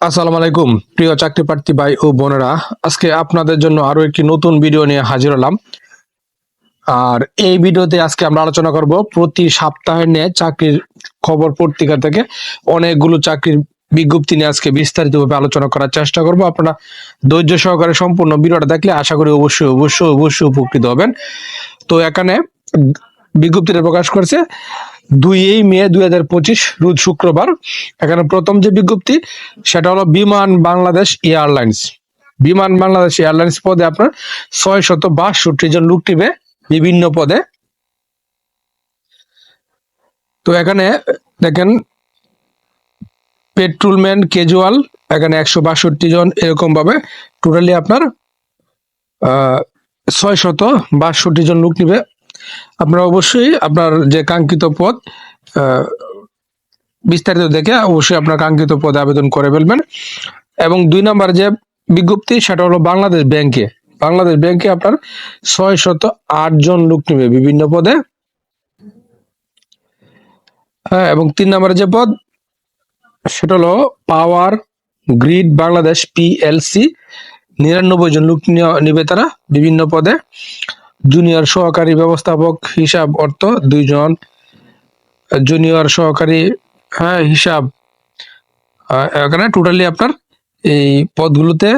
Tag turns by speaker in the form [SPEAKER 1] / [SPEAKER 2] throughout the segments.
[SPEAKER 1] আসসালামু আলাইকুম, প্রিয় চাকরি প্রার্থী ভাই ও বোনেরা। আজকে আপনাদের জন্য আরও একটি নতুন ভিডিও নিয়ে হাজির হলাম। আর এই ভিডিওতে আজকে আমরা আলোচনা করব প্রতি সপ্তাহে নিয়ে চাকরির খবর পত্রিকা থেকে অনেকগুলো চাকরির বিজ্ঞপ্তি নিয়ে আজকে বিস্তারিতভাবে আলোচনা করার চেষ্টা করব। আপনারা ধৈর্য সহকারে সম্পূর্ণ ভিডিওটা দেখলে আশা করি অবশ্যই অবশ্যই অবশ্যই উপকৃত হবেন। তো এখানে বিজ্ঞপ্তিটা প্রকাশ করেছে দুই মে দুই হাজার পঁচিশ, রোজ শুক্রবার। এখানে প্রথম যে বিজ্ঞপ্তি, সেটা হলো বিমান বাংলাদেশ এয়ারলাইন্স। বিমান বাংলাদেশ এয়ারলাইন্স পদে আপনার ছয় শত বাষট্টি জন লোক টিবে বিভিন্ন পদে। তো এখানে দেখেন, পেট্রোলম্যান ক্যাজুয়াল এখানে একশো বাষট্টি জন এরকম ভাবে টোটালি আপনার ছয় শত বাষট্টি জন লোক নিবে। আপনারা অবশ্যই আপনার যে কাঙ্ক্ষিত পদ বিস্তারিত দেখে অবশ্যই আপনার কাঙ্ক্ষিত পদে আবেদন করে ফেলবেন। এবং দুই নম্বর যে বিজ্ঞপ্তি, সেটা হলো বাংলাদেশ ব্যাংকে। বাংলাদেশ ব্যাংকে আপনার ছয় শত আট জন লোক নেবে বিভিন্ন পদে। হ্যাঁ এবং তিন নম্বরের যে পদ, সেটা হলো পাওয়ার গ্রিড বাংলাদেশ পিএলসি। নিরানব্বই জন লোক নিবে তারা বিভিন্ন পদে। জুনিয়র সহকারী ব্যবস্থাপক হিসাব অর্থ দুইজন, জুনিয়র সহকারী হ্যাঁ হিসাব। এখানে টোটালি আপনার এই পদগুলোতে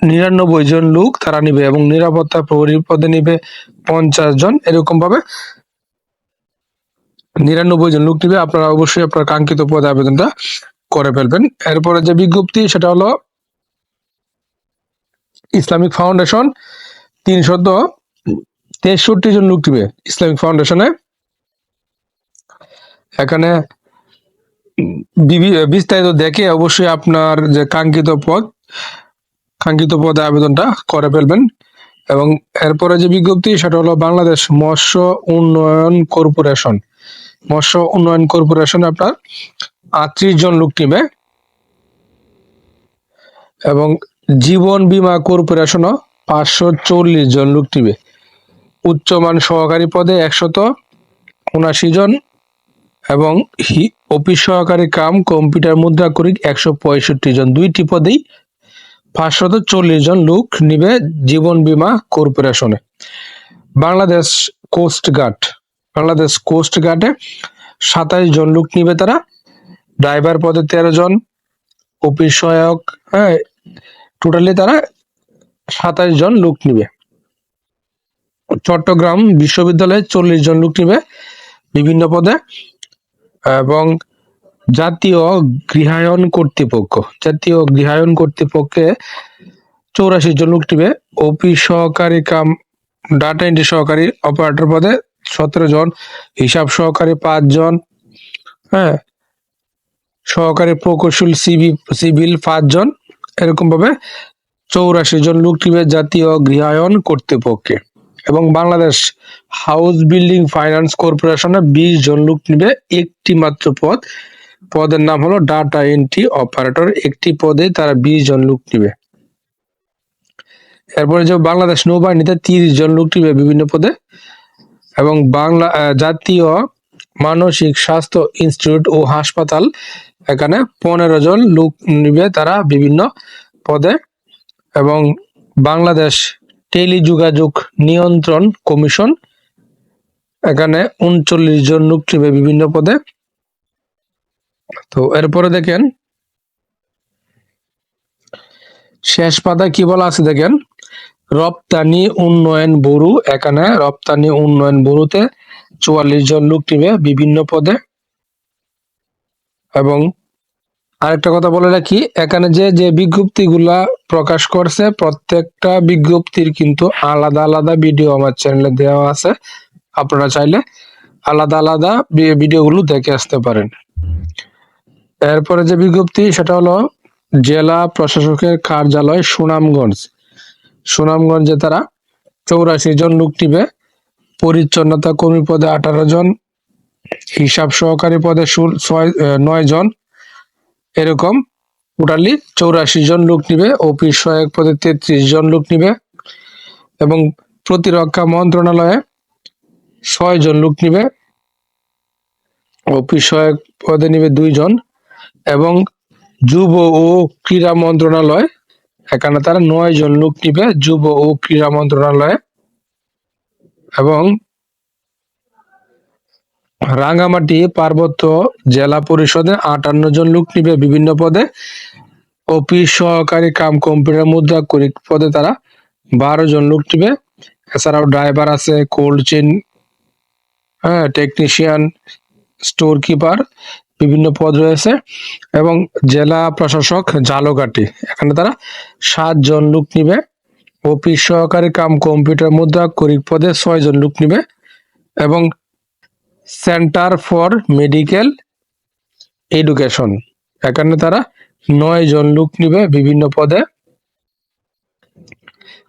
[SPEAKER 1] নিরানব্বই জন লোক তারা নিবে এবং নিরাপত্তা প্রহরী পদে নিবে পঞ্চাশ জন এরকম ভাবে নিরানব্বই জন লোক নিবে। আপনারা অবশ্যই আপনার কাঙ্ক্ষিত পদে আবেদনটা করে ফেলবেন। এরপরে যে বিজ্ঞপ্তি, সেটা হলো ইসলামিক ফাউন্ডেশন তিনশত তেষট্টি জন লোক নিবে ইসলামিক ফাউন্ডেশনে এখানে বিস্তারিত দেখে অবশ্যই আপনার যে কাঙ্ক্ষিত পদ, কাঙ্ক্ষিত পদে আবেদনটা করে ফেলবেন। এবং এরপরে যে বিজ্ঞপ্তি, সেটা হলো বাংলাদেশ মৎস্য উন্নয়ন কর্পোরেশন। মৎস্য উন্নয়ন কর্পোরেশন আপনার আটত্রিশ জন লোক নিবে। এবং জীবন বীমা কর্পোরেশনও পাঁচশো চল্লিশ জন লোক নিবে। উচ্চমান সহকারী পদে একশত উনাশি জন এবং অফিস সহকারী কাম কম্পিউটার মুদ্রা করি একশো পঁয়ষট্টি জন। দুইটি পদেই পাঁচশত চল্লিশ জন লোক নিবে জীবন বীমা কর্পোরেশনে। Bangladesh coast guard, Bangladesh coast গার্ডে সাতাইশ জন লোক নিবে তারা। ড্রাইভার পদে তেরো জন, অফিস সহায়ক হ্যাঁ টোটালি তারা সাতাইশ জন লোক নিবে। চট্টগ্রাম বিশ্ববিদ্যালয়ে চল্লিশ জন লোক নিবে বিভিন্ন পদে এবং জাতীয় গৃহায়ন কর্তৃপক্ষ, জাতীয় গৃহায়ন কর্তৃপক্ষে চৌরাশি জন লোক নিবে। অফিস সহকারী কাম ডাটা এন্ট্রি সহকারী অপারেটর পদে সতেরো জন, হিসাব সহকারী পাঁচ জন হ্যাঁ সহকারী প্রকৌশল সিভি সিভিল পাঁচজন এরকম ভাবে চৌরাশি জন লোক নিবে জাতীয় গৃহায়ন কর্তৃপক্ষে। এবং বাংলাদেশ হাউস বিল্ডিং ফাইন্যান্স কর্পোরেশনে বিশ জন লোক নিবে একটি মাত্র পদ। পদের নাম হলো ডাটা এন্ট্রি অপারেটর। একটি পদে তারা বিশ জন লোক নিবে। এরপরে যে বাংলাদেশ নৌবাহিনীতে তিরিশ জন লোক নিবে বিভিন্ন পদে এবং বাংলা জাতীয় মানসিক স্বাস্থ্য ইনস্টিটিউট ও হাসপাতাল এখানে পনেরো জন লোক নিবে তারা বিভিন্ন পদে এবং বাংলাদেশ টেলিযোগাযোগ নিয়ন্ত্রণ কমিশন। এখানে উনচল্লিশ জন লোক বিভিন্ন পদে। তো এরপরে দেখেন, শেষ পাতা কি বলা আছে দেখেন, রপ্তানি উন্নয়ন বরু এখানে রপ্তানি উন্নয়ন বরুতে চুয়াল্লিশ জন লোক নিবে বিভিন্ন পদে এবং আরেকটা কথা বলে রাখি, এখানে যে যে বিজ্ঞপ্তিগুলা প্রকাশ করছে, প্রত্যেকটা বিজ্ঞপ্তির কিন্তু আলাদা আলাদা ভিডিও আমার চ্যানেলে দেওয়া আছে। আপনারা চাইলে আলাদা আলাদা ভিডিওগুলো দেখে আসতে পারেন। এরপরে যে বিজ্ঞপ্তি, সেটা হলো জেলা প্রশাসকের কার্যালয় সুনামগঞ্জ। সুনামগঞ্জে তারা চৌরাশি জন লোক নিবে পরিচ্ছন্নতা কর্মী পদে আঠারো জন, হিসাব সহকারী পদে নয় জন এরকম টোটালি চৌরাশি জন লোক নিবে, অফিস সহায়ক পদে তেত্রিশ জন লোক নিবে এবং প্রতিরক্ষা মন্ত্রণালয়ে ছয় জন লোক নিবে, অফিস সহায়ক পদে নিবে দুইজন এবং যুব ও ক্রীড়া মন্ত্রণালয়, এখানে তারা নয় জন লোক নিবে, যুব ও ক্রীড়া মন্ত্রণালয়ে এবং রাঙ্গামাটি পার্বত্য জেলা পরিষদে আটান্ন জন লোক নিবে বিভিন্ন পদে। অফিস সহকারী কাম কম্পিউটার মুদ্রা করি পদে তারা বারো জন লোক নিবে। এছাড়াও ড্রাইভার আছে, কোল্ড চেন হ্যাঁ টেকনিশিয়ান, স্টোর কিপার, বিভিন্ন পদ রয়েছে। এবং জেলা প্রশাসক ঝালকাঠি, এখানে তারা সাত জন লোক নিবে। অফিস সহকারী কাম কম্পিউটার মুদ্রা করি পদে ছয় জন লোক নিবে। এবং সেন্টার ফর মেডিকেল এডুকেশন। এখানে তারা নয় জন লোক নিবে বিভিন্ন পদে।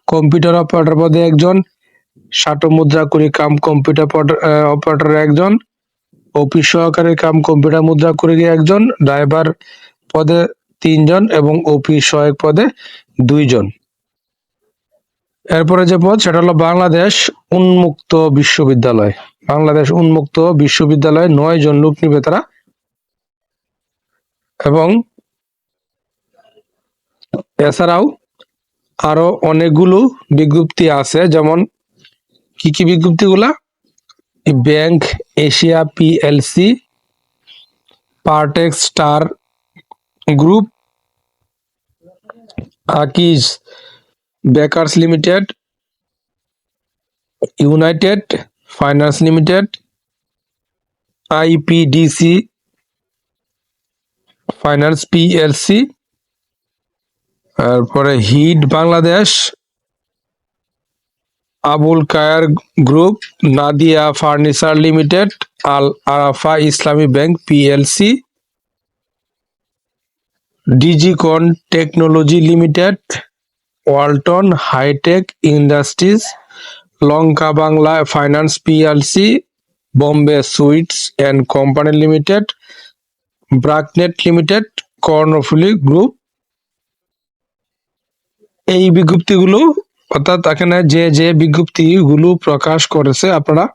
[SPEAKER 1] কম্পিউটার অপারেটর পদে একজন ষাটো মুদ্রা করি কাম কম্পিউটার অপারেটর একজন, অফিস সহকারী কাম কম্পিউটার মুদ্রা করি একজন, ড্রাইভার পদে তিনজন এবং অফিস সহায়ক পদে দুইজন। এরপরে যে পদ, সেটা হলো বাংলাদেশ উন্মুক্ত বিশ্ববিদ্যালয়। বাংলাদেশ উন্মুক্ত বিশ্ববিদ্যালয়ে নয় জন লোক নিবে তারা। এবং এছাড়াও আরও অনেকগুলো বিজ্ঞপ্তি আছে, যেমন কি কি বিজ্ঞপ্তিগুলা? Bank Asia PLC Partex Star group Akij Bakers limited United Finance limited, IPDC finance PLC, তারপরে hit Bangladesh, Abul Khair group, Nadia furniture limited, Al Arafah Islami bank PLC, Digicon technology limited, Walton hi-tech industries Lanka Bangla finance PLC, Bombay sweets and company limited, BRACNet limited, Karnaphuli group. এই বিজ্ঞপ্তিগুলো, অর্থাৎ এখানে যে যে বিজ্ঞপ্তিগুলো প্রকাশ করেছে, আপনারা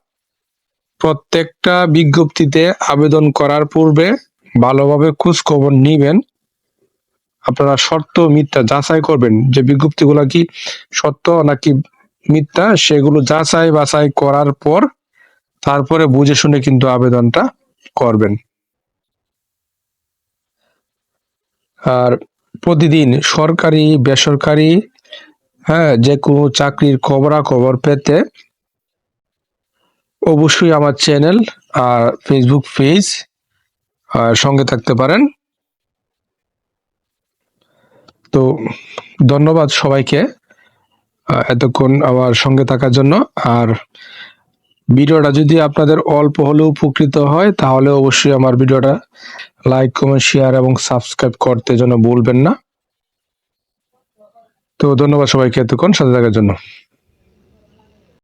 [SPEAKER 1] প্রত্যেকটা বিজ্ঞপ্তিতে আবেদন করার পূর্বে ভালোভাবে খোঁজ খবর নিবেন। আপনারা সত্য মিথ্যা যাচাই করবেন যে বিজ্ঞপ্তিগুলো কি সত্য নাকি মিথ্যা, সেগুলো যাচাই বাছাই করার পর তারপরে বুঝে শুনে কিন্তু আবেদনটা করবেন। আর প্রতিদিন সরকারি, বেসরকারি হ্যাঁ যে কোনো চাকরির খবরাখবর পেতে অবশ্যই আমার চ্যানেল আর ফেসবুক পেজ সঙ্গে থাকতে পারেন। তো ধন্যবাদ সবাইকে। এতক্ষণ আমার সঙ্গে থাকার জন্য। আর ভিডিওটা যদি আপনাদের অল্প হলেও উপকৃত হয়, তাহলে অবশ্যই আমার ভিডিওটা লাইক, কমেন্ট, শেয়ার এবং সাবস্ক্রাইব করতে যেন ভুলবেন না। তো ধন্যবাদ সবাইকে এতক্ষণ সাথে থাকার জন্য।